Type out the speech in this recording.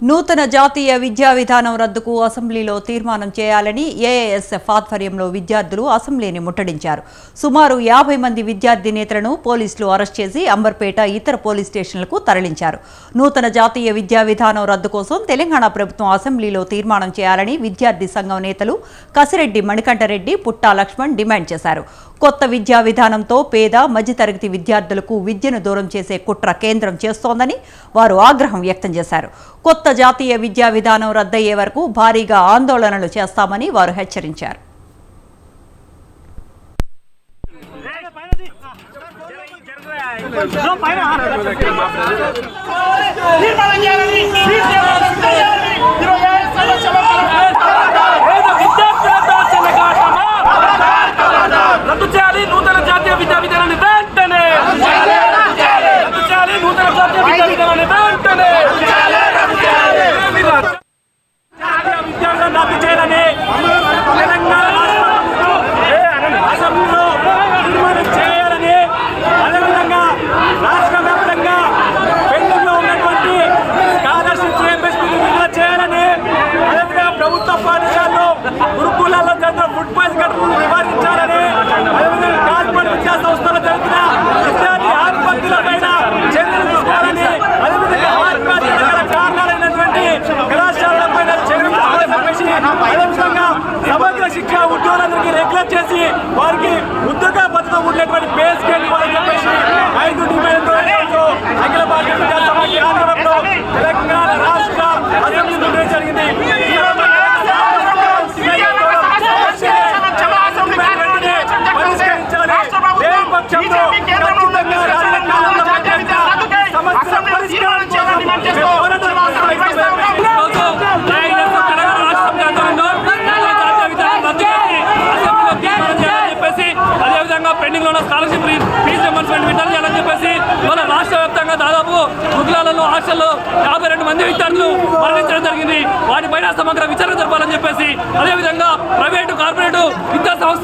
నూతన జాతీయ విద్యా విధానం రద్దుకు అసెంబ్లీలో తీర్మానం చేయాలని ఏఐఎస్ఎఫ్ ఆధ్వర్యంలో విద్యార్థులు అసెంబ్లీని ముట్టడించారు. సుమారు యాభై మంది విద్యార్థి నేతలను పోలీసులు అరెస్ట్ చేసి అంబర్పేట ఇతర పోలీస్ స్టేషన్లకు తరలించారు. నూతన జాతీయ విద్యా విధానం రద్దు కోసం తెలంగాణ ప్రభుత్వం అసెంబ్లీలో తీర్మానం చేయాలని విద్యార్థి సంఘం నేతలు కసిరెడ్డి మణికంఠరెడ్డి పుట్టా లక్ష్మణ్ డిమాండ్ చేశారు. కొత్త విద్యా విధానంతో పేద మధ్యతరగతి విద్యార్థులకు విద్యను దూరం చేసే కుట్ర కేంద్రం చేస్తోందని వారు ఆగ్రహం వ్యక్తం చేశారు కొత్త జాతీయ విద్యా విధానం రద్దయ్యే వరకు భారీగా ఆందోళనలు చేస్తామని వారు హెచ్చరించారు తీర్మానం చేయాలని ఇరవై ఐదు సంవత్సరాల పేద విద్యార్థులతో చెలగాటమా? రద్దు చేయాలి నూతన జాతీయ విద్యా విధానాన్ని వెంటనే రద్దు చేయాలి నూతన జాతీయ విద్యా విధానాన్ని వెంటనే ఏమి రద్దు? జాతీయ విద్యాలను రద్దు చేయాలని తెలంగాణ రాష్ట్రంలో అసెంబ్లీలో తీర్మానం చేయాలని అదేవిధంగా రాష్ట్ర వ్యాప్తంగా పెండింగ్లో ఉన్నటువంటి స్కాలర్షిప్ రియంబర్స్మెంట్ విడుదల చేయాలని అదేవిధంగా ప్రభుత్వ పాఠశాలలో గురుకులాల్లో జరిగిన ఫుడ్ పాయిజన్ ఘటనలు నివారించాలని అదేవిధంగా కార్పొరేట్ విద్యా సంస్థలో జరుగుతున్న విద్యార్థి ఆత్మహత్యలపైన చర్యలు తీసుకోవాలని అదేవిధంగా ఆత్మహత్యల గల కారణాలైనటువంటి కళాశాలలపైన చర్యలు తీసుకోవాలని చెప్పేసి అదేవిధంగా సమగ్ర శిక్ష ఉద్యోగులందరికీ రెగ్యులర్ చేసి వారికి ఉద్యోగ పద్ధతిలో ఉండేటువంటి పే స్కేల్ ఇవ్వాలని చెప్పేసి అదేవిధంగా స్కాలర్షిప్ ఫీజు రియంబర్స్మెంట్ విడుదల చెప్పేసి మన రాష్ట్ర వ్యాప్తంగా దాదాపు గుగ్లాలలో హాస్టల్లో యాభై రెండు మంది విద్యార్థులు మరణించడం జరిగింది. వాటిపైన సమగ్ర విచారణ జరపాలని చెప్పేసి అదేవిధంగా ప్రైవేటు కార్పొరేటు విద్యా సంస్థ